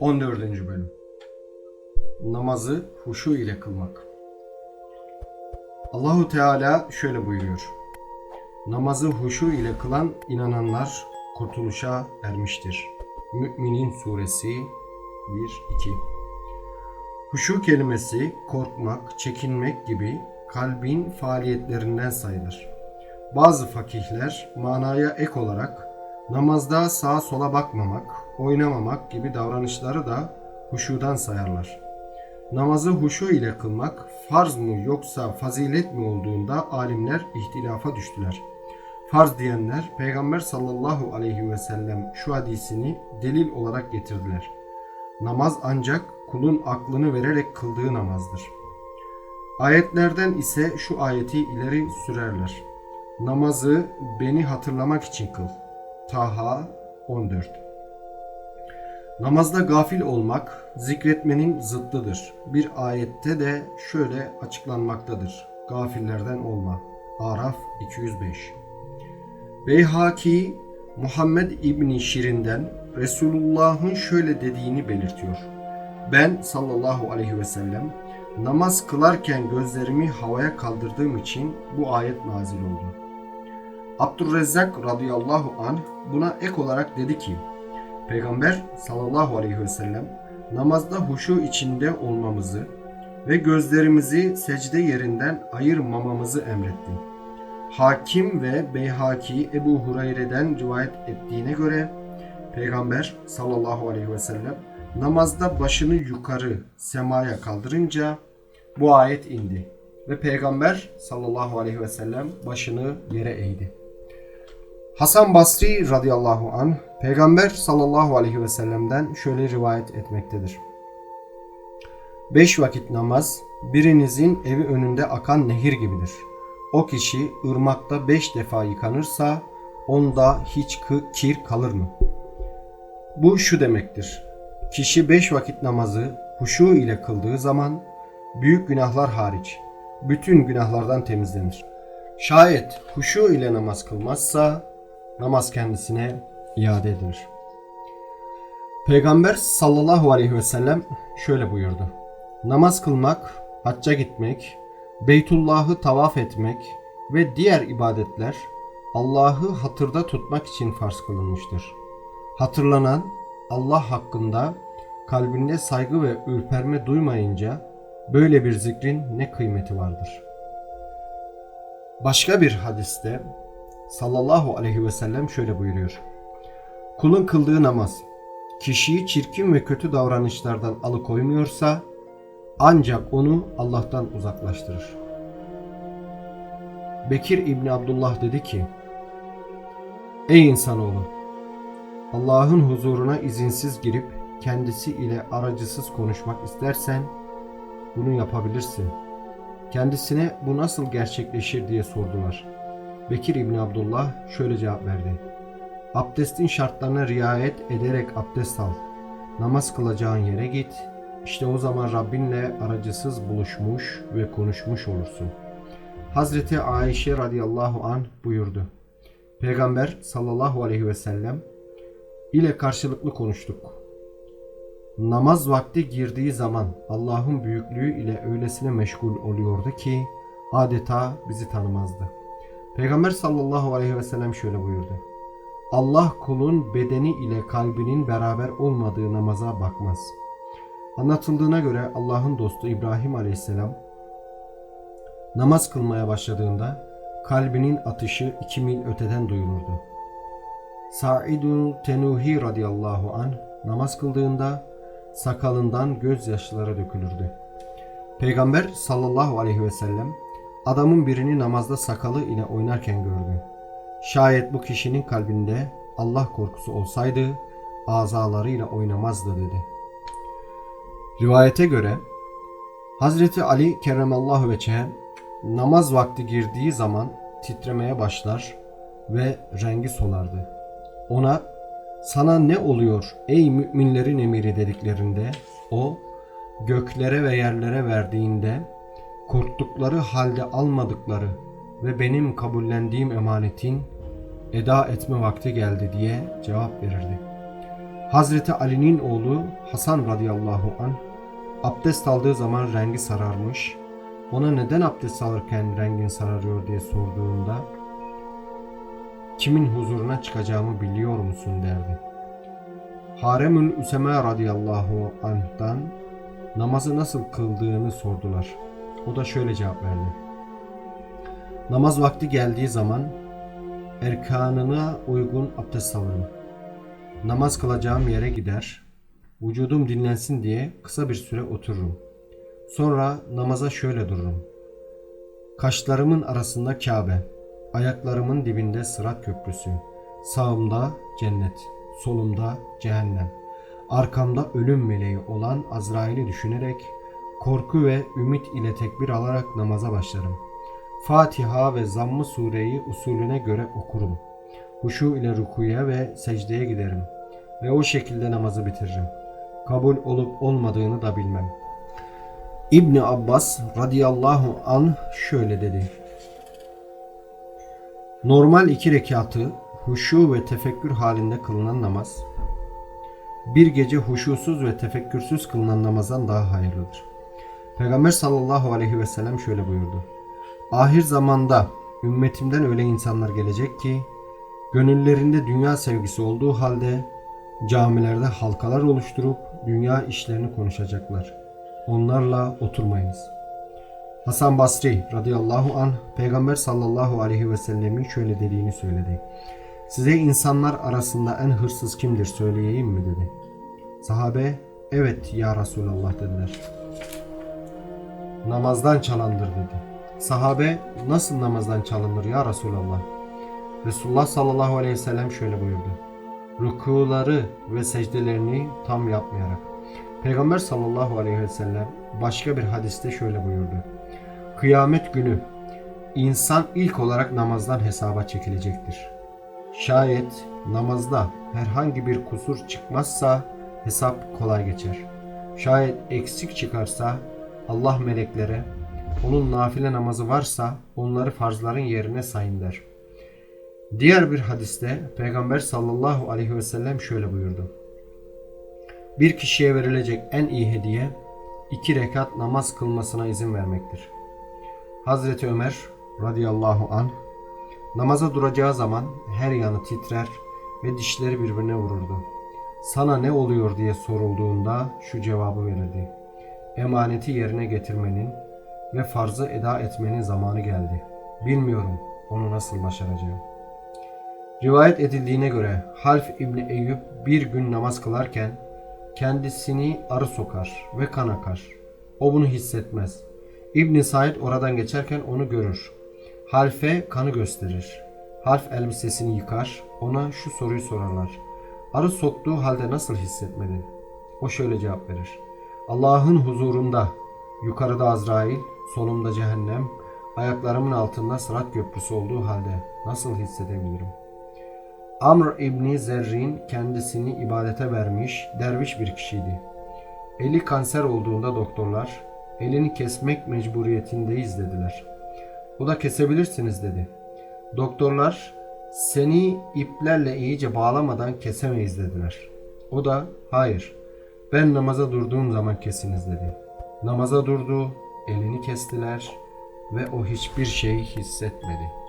14. Bölüm Namazı huşu ile kılmak Allahu Teala şöyle buyuruyor. Namazı huşu ile kılan inananlar kurtuluşa ermiştir. Müminin Suresi 1-2 Huşu kelimesi korkmak, çekinmek gibi kalbin faaliyetlerinden sayılır. Bazı fakihler manaya ek olarak namazda sağa sola bakmamak, oynamamak gibi davranışları da huşudan sayarlar. Namazı huşu ile kılmak farz mı yoksa fazilet mi olduğunda alimler ihtilafa düştüler. Farz diyenler Peygamber sallallahu aleyhi ve sellem şu hadisini delil olarak getirdiler. Namaz ancak kulun aklını vererek kıldığı namazdır. Ayetlerden ise şu ayeti ileri sürerler. Namazı beni hatırlamak için kıl. Taha 14 Namazda gafil olmak zikretmenin zıttıdır. Bir ayette de şöyle açıklanmaktadır. Gafillerden olma. Araf 205 Beyhaki Muhammed İbni Şirin'den Resulullah'ın şöyle dediğini belirtiyor. Ben sallallahu aleyhi ve sellem namaz kılarken gözlerimi havaya kaldırdığım için bu ayet nazil oldu. Abdurrezzak radıyallahu anh buna ek olarak dedi ki Peygamber sallallahu aleyhi ve sellem namazda huşu içinde olmamızı ve gözlerimizi secde yerinden ayırmamamızı emretti. Hakim ve Beyhaki Ebu Hureyre'den rivayet ettiğine göre Peygamber sallallahu aleyhi ve sellem namazda başını yukarı semaya kaldırınca bu ayet indi ve Peygamber sallallahu aleyhi ve sellem başını yere eğdi. Hasan Basri radıyallahu an Peygamber sallallahu aleyhi ve sellem'den şöyle rivayet etmektedir. Beş vakit namaz birinizin evi önünde akan nehir gibidir. O kişi ırmakta beş defa yıkanırsa onda hiç kir kalır mı? Bu şu demektir. Kişi beş vakit namazı huşu ile kıldığı zaman büyük günahlar hariç bütün günahlardan temizlenir. Şayet huşu ile namaz kılmazsa namaz kendisine iade edilir. Peygamber sallallahu aleyhi ve sellem şöyle buyurdu. Namaz kılmak, hacca gitmek, Beytullah'ı tavaf etmek ve diğer ibadetler Allah'ı hatırda tutmak için farz kılınmıştır. Hatırlanan Allah hakkında kalbinde saygı ve ürperme duymayınca böyle bir zikrin ne kıymeti vardır. Başka bir hadiste sallallahu aleyhi ve sellem şöyle buyuruyor. Kulun kıldığı namaz kişiyi çirkin ve kötü davranışlardan alıkoymuyorsa ancak onu Allah'tan uzaklaştırır. Bekir İbni Abdullah dedi ki Ey insanoğlu! Allah'ın huzuruna izinsiz girip kendisi ile aracısız konuşmak istersen bunu yapabilirsin. Kendisine bu nasıl gerçekleşir diye sordular. Bekir İbni Abdullah şöyle cevap verdi. Abdestin şartlarına riayet ederek abdest al. Namaz kılacağın yere git. İşte o zaman Rabbinle aracısız buluşmuş ve konuşmuş olursun. Hazreti Ayşe radıyallahu an buyurdu. Peygamber sallallahu aleyhi ve sellem ile karşılıklı konuştuk. Namaz vakti girdiği zaman Allah'ın büyüklüğü ile öylesine meşgul oluyordu ki adeta bizi tanımazdı. Peygamber sallallahu aleyhi ve sellem şöyle buyurdu. Allah kulun bedeni ile kalbinin beraber olmadığı namaza bakmaz. Anlatıldığına göre Allah'ın dostu İbrahim aleyhisselam namaz kılmaya başladığında kalbinin atışı iki mil öteden duyulurdu. Sa'idul Tenuhi radıyallahu an namaz kıldığında sakalından gözyaşları dökülürdü. Peygamber sallallahu aleyhi ve sellem adamın birini namazda sakalı ile oynarken gördü. Şayet bu kişinin kalbinde Allah korkusu olsaydı azalarıyla oynamazdı dedi. Rivayete göre Hazreti Ali kerremallahu veçhe namaz vakti girdiği zaman titremeye başlar ve rengi solardı. Ona sana ne oluyor ey müminlerin emiri dediklerinde o göklere ve yerlere verdiğinde korktukları halde almadıkları ve benim kabullendiğim emanetin eda etme vakti geldi diye cevap verirdi. Hazreti Ali'nin oğlu Hasan radıyallahu an abdest aldığı zaman rengi sararmış. Ona neden abdest alırken rengin sararıyor diye sorduğunda kimin huzuruna çıkacağımı biliyor musun derdi. Haremül Üseme radıyallahu anh'dan namazı nasıl kıldığını sordular. O da şöyle cevap verdi. Namaz vakti geldiği zaman erkanına uygun abdest alırım. Namaz kılacağım yere gider, vücudum dinlensin diye kısa bir süre otururum. Sonra namaza şöyle dururum. Kaşlarımın arasında Kabe, ayaklarımın dibinde Sırat Köprüsü, sağımda cennet, solumda cehennem, arkamda ölüm meleği olan Azrail'i düşünerek korku ve ümit ile tekbir alarak namaza başlarım. Fatiha ve Zamm-ı Sureyi usulüne göre okurum. Huşu ile rükuya ve secdeye giderim ve o şekilde namazı bitiririm. Kabul olup olmadığını da bilmem. İbni Abbas radıyallahu an şöyle dedi. Normal iki rekatı huşu ve tefekkür halinde kılınan namaz, bir gece huşusuz ve tefekkürsüz kılınan namazdan daha hayırlıdır. Peygamber sallallahu aleyhi ve sellem şöyle buyurdu. Ahir zamanda ümmetimden öyle insanlar gelecek ki, gönüllerinde dünya sevgisi olduğu halde camilerde halkalar oluşturup dünya işlerini konuşacaklar. Onlarla oturmayınız. Hasan Basri radıyallahu an Peygamber sallallahu aleyhi ve sellemin şöyle dediğini söyledi. Size insanlar arasında en hırsız kimdir söyleyeyim mi dedi. Sahabe evet ya Resulallah dediler. Namazdan çalandır dedi. Sahabe nasıl namazdan çalınır ya Resulallah? Resulullah sallallahu aleyhi ve sellem şöyle buyurdu. Rükuları ve secdelerini tam yapmayarak. Peygamber sallallahu aleyhi ve sellem başka bir hadiste şöyle buyurdu. Kıyamet günü insan ilk olarak namazdan hesaba çekilecektir. Şayet namazda herhangi bir kusur çıkmazsa hesap kolay geçer. Şayet eksik çıkarsa Allah meleklere onun nafile namazı varsa onları farzların yerine sayın der. Diğer bir hadiste Peygamber sallallahu aleyhi ve sellem şöyle buyurdu. Bir kişiye verilecek en iyi hediye iki rekat namaz kılmasına izin vermektir. Hazreti Ömer radıyallahu an namaza duracağı zaman her yanı titrer ve dişleri birbirine vururdu. Sana ne oluyor diye sorulduğunda şu cevabı verirdi. Emaneti yerine getirmenin ve farzı eda etmenin zamanı geldi. Bilmiyorum onu nasıl başaracağım. Rivayet edildiğine göre Half İbni Eyüp bir gün namaz kılarken kendisini arı sokar ve kan akar. O bunu hissetmez. İbn Said oradan geçerken onu görür. Halfe kanı gösterir. Half elbisesini yıkar. Ona şu soruyu sorarlar. Arı soktuğu halde nasıl hissetmedin? O şöyle cevap verir. Allah'ın huzurunda yukarıda Azrail, solumda cehennem, ayaklarımın altında sırat köprüsü olduğu halde nasıl hissedebilirim? Amr İbni Zerrin kendisini ibadete vermiş derviş bir kişiydi. Eli kanser olduğunda doktorlar elini kesmek mecburiyetindeyiz dediler. O da kesebilirsiniz dedi. Doktorlar seni iplerle iyice bağlamadan kesemeyiz dediler. O da hayır ben namaza durduğum zaman kesiniz dedi. Namaza durdu, elini kestiler ve o hiçbir şey hissetmedi.''